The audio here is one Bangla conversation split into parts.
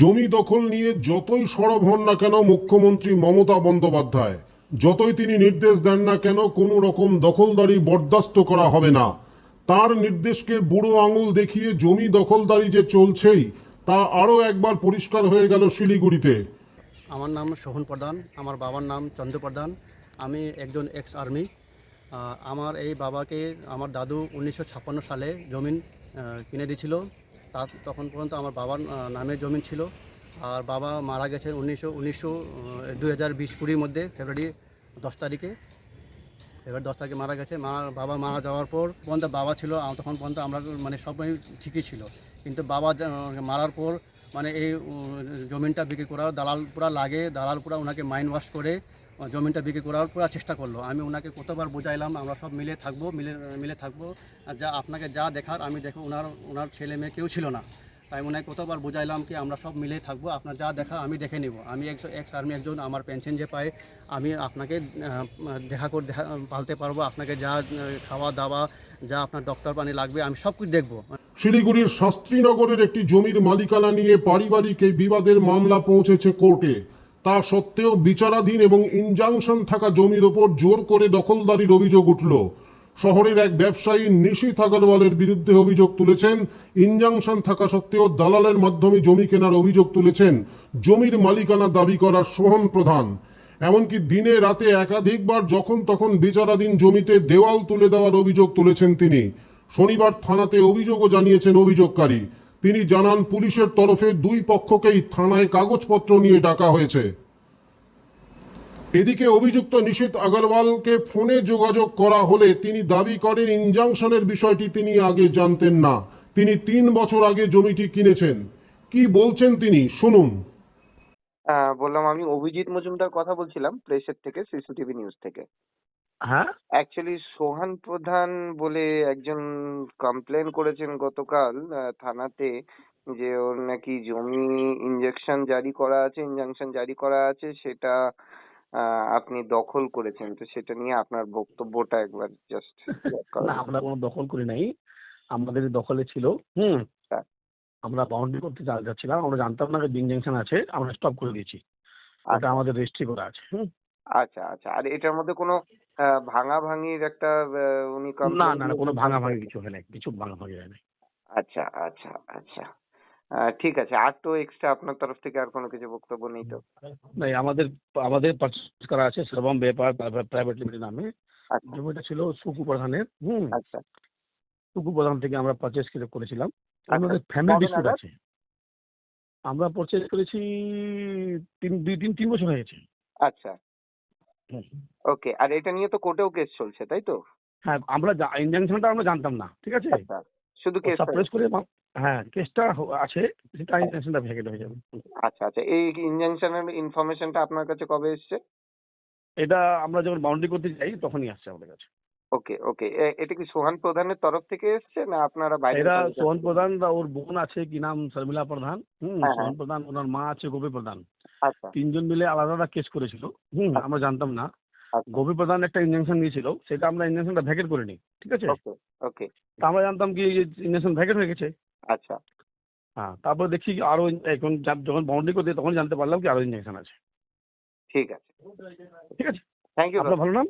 জমি দখল নিয়ে যতই সরব হন না কেন মুখ্যমন্ত্রী মমতা বন্দ্যোপাধ্যায়, যতই তিনি নির্দেশ দেন না কেন কোনো রকম দখলদারি বরদাস্ত করা হবে না। তার নির্দেশকে বুড়ো আঙুল দেখিয়ে জমি দখলদারি যে চলছেই, তা আরও একবার পরিষ্কার হয়ে গেল শিলিগুড়িতে। আমার নাম সোহন প্রধান, আমার বাবার নাম চন্দ্র প্রধান, আমি একজন এক্স আর্মি আমার এই বাবাকে, আমার দাদু উনিশশো ছাপ্পান্ন সালে জমিন কিনে দিয়েছিল তা তখন পর্যন্ত আমার বাবার নামে জমিন ছিল। আর বাবা মারা গেছেন উনিশশো উনিশশো দুই হাজার বিশ কুড়ির মধ্যে, ফেব্রুয়ারি দশ তারিখে। এবার দশ তারিখে মারা গেছে। মা, বাবা মারা যাওয়ার পর পর্যন্ত বাবা ছিল তখন পর্যন্ত আমরা মানে সবাই ঠিকই ছিল। কিন্তু বাবা মারার পর মানে এই জমিনটা বিক্রি করার দালাল পুরা লাগে। দালাল পুরা ওনাকে মাইন্ড ওয়াশ করে আহ, জমিনটা বিক্রি করার পুরা চেষ্টা করল। আমি ওনাকে কতবার বোঝাইলাম আমরা সব মিলে থাকব মিলে মিলে থাকব। যা আপনাকে যা দেখার আমি দেখো ওনার ওনার ছেলে মেয়ে কেউ ছিল না। তাই ওনাকে কতবার বোঝাইলাম কি আমরা সব মিলে থাকব আপনার যা দেখা আমি দেখে নিব। আমি এক এক্স আর্মি একজন আমার পেনশন যে পাই আমি আপনাকে দেখা করে দেখা পালতে পারব আপনাকে যা খাওয়া দাওয়া যা আপনার ডক্টর পানি লাগবে আমি সব কিছু দেখব। শিলিগুড়ির শাস্ত্রীনগরের একটি জমির মালিকানা নিয়ে পারিবারিক এই বিবাদের মামলা পৌঁছেছে কোর্টে। তা সত্ত্বেও বিচারাধীন এবং ইনজাংশন থাকা জমির ওপর জোর করে দখলদারির অভিযোগ উঠল। শহরের এক ব্যবসায়ী নিশিত আগরওয়ালের বিরুদ্ধে অভিযোগ তুলেছেন। ইনজাংশন থাকা সত্ত্বেও দালালের মাধ্যমে জমি কেনার অভিযোগ তুলেছেন। জমির মালিকানা দাবি করা সোহন প্রধান। এমনকি দিনে রাতে একাধিকবার যখন তখন বিচারাধীন জমিতে দেওয়াল তুলে দেওয়ার অভিযোগ তুলেছেন তিনি। শনিবার থানাতে অভিযোগও জানিয়েছেন অভিযোগকারী। তিনি জানান, পুলিশের তরফে দুই পক্ষকেই থানায় কাগজপত্র নিয়ে ডাকা হয়েছে। এদিকে অভিযুক্ত নিশীত আগরওয়ালকে ফোনে যোগাযোগ করা হলে তিনি দাবি করেন ইনজাংশনের বিষয়টি তিনি আগে জানতেন না। তিনি তিন বছর আগে জমিটি কিনেছেন। কি বলছেন তিনি? শুনুন। বললাম আমি অভিজিৎ মজুমদার কথা বলছিলাম প্রেসের থেকে সিসিটিভি নিউজ থেকে। হ্যাঁ? অ্যাকচুয়ালি সোহান প্রধান বলে একজন কমপ্লেন করেছেন গতকাল আহ, থানাতে যে ওর নাকি জমি ইনজেকশন জারি করা আছে ইনজাংশন জারি করা আছে সেটা আহ, আপনি দখল করেছেন। তো সেটা নিয়ে আপনার বক্তব্যটা একবার জাস্ট না আমরা কোনো দখল করি নাই। আমাদের দখলে ছিল হুম। আমরা বাউন্ডারি করতে যাচ্ছিলাম। আমরা জানতাম না যে বিং জাংশন আছে আমরা স্টপ করে দিয়েছি। ওটা আচ্ছা। আমাদের রেজিস্ট্রি করা আছে হুম? আচ্ছা আচ্ছা। আর এটার মধ্যে কোনো আহ, ভাঙাভাঙির একটা উনি না না না কোনো ভাঙা ভাঙি কিছু হয় নাই কিছু ভাঙা ভাঙি হয় নাই আচ্ছা আচ্ছা আচ্ছা। ঠিক আছে। আর তো এক্সট্রা আপনার তরফ থেকে আর কোনো কিছু বক্তব্য নেই তো? নাই আমাদের আমাদের পারচেস করা আছে সর্বম ব্যাপার প্রাইভেট লিমিটেড নামে। আচ্ছা। জমিটা ছিল সুকু প্রধানের হুম। আচ্ছা। সুকু প্রধান থেকে আমরা পারচেস করেছিলাম। আমাদের ফ্যামিলি ডিসপিউট আছে। আমরা পারচেস করেছি তিন দুই তিন তিন বছর হয়ে গেছে। আচ্ছা। ওকে আর এটা নিয়ে তো কোর্টেও কেস চলছে তাই তো? হ্যাঁ আমরা ইনজাংশনটা আমরা জানতাম না ঠিক আছে? আচ্ছা। শুধু কেস সাপ্রেস করে হ্যাঁ কেসটা আছে সেটা ইনজাংশনটা ভেকেট হয়ে যাবে। আচ্ছা আচ্ছা এই ইনজাংশনের ইনফরমেশনটা আপনার কাছে কবে এসছে? এটা আমরা যখন বাউন্ডারি করতে যাই তখনই আসছে আমাদের কাছে। ওকে ওকে এটা কি সোহান প্রধানের তরফ থেকে এসছে না আপনারা বাইরে এরা সোহন প্রধান বা ওর বোন আছে কি নাম? শর্মিলা প্রধান। হুম হ্যাঁ, হ্যাঁ। সোহন প্রধান ওনার মা আছে গোপী প্রধান। আচ্ছা। তিনজন মিলে আলাদা আলাদা কেস করেছিল। হুম আমরা জানতাম না। আচ্ছা। গোপী প্রধান একটা ইঞ্জেকশন দিয়েছিল সেটা আমরা ইঞ্জেকশনটা ভ্যাকেট করিনি ঠিক আছে? ওকে ওকে। তা আমরা জানতাম কি ইঞ্জেকশন ভ্যাকেট হয়ে গেছে? আচ্ছা। হ্যাঁ তারপর দেখছি কি আরও এখন যখন বাউন্ডারি করতে তখন জানতে পারলাম কি আরও ইঞ্জেকশন আছে। ঠিক আছে। ঠিক আছে? থ্যাংক ইউ আপনার ভালো নাম?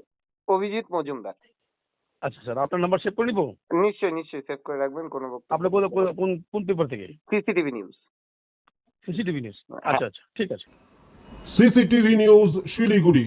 অভিজিৎ মজুমদার। আচ্ছা স্যার আপনার নাম্বার সেভ করে নিবো? নিশ্চয়ই নিশ্চয়ই সেভ করে রাখবেন কোনো আপনি কোন কোন- কোন কোন পেপার থেকে? সিসিটিভি নিউজ সিসিটিভি নিউজ আচ্ছা আচ্ছা ঠিক আছে। CCTV news Siliguri.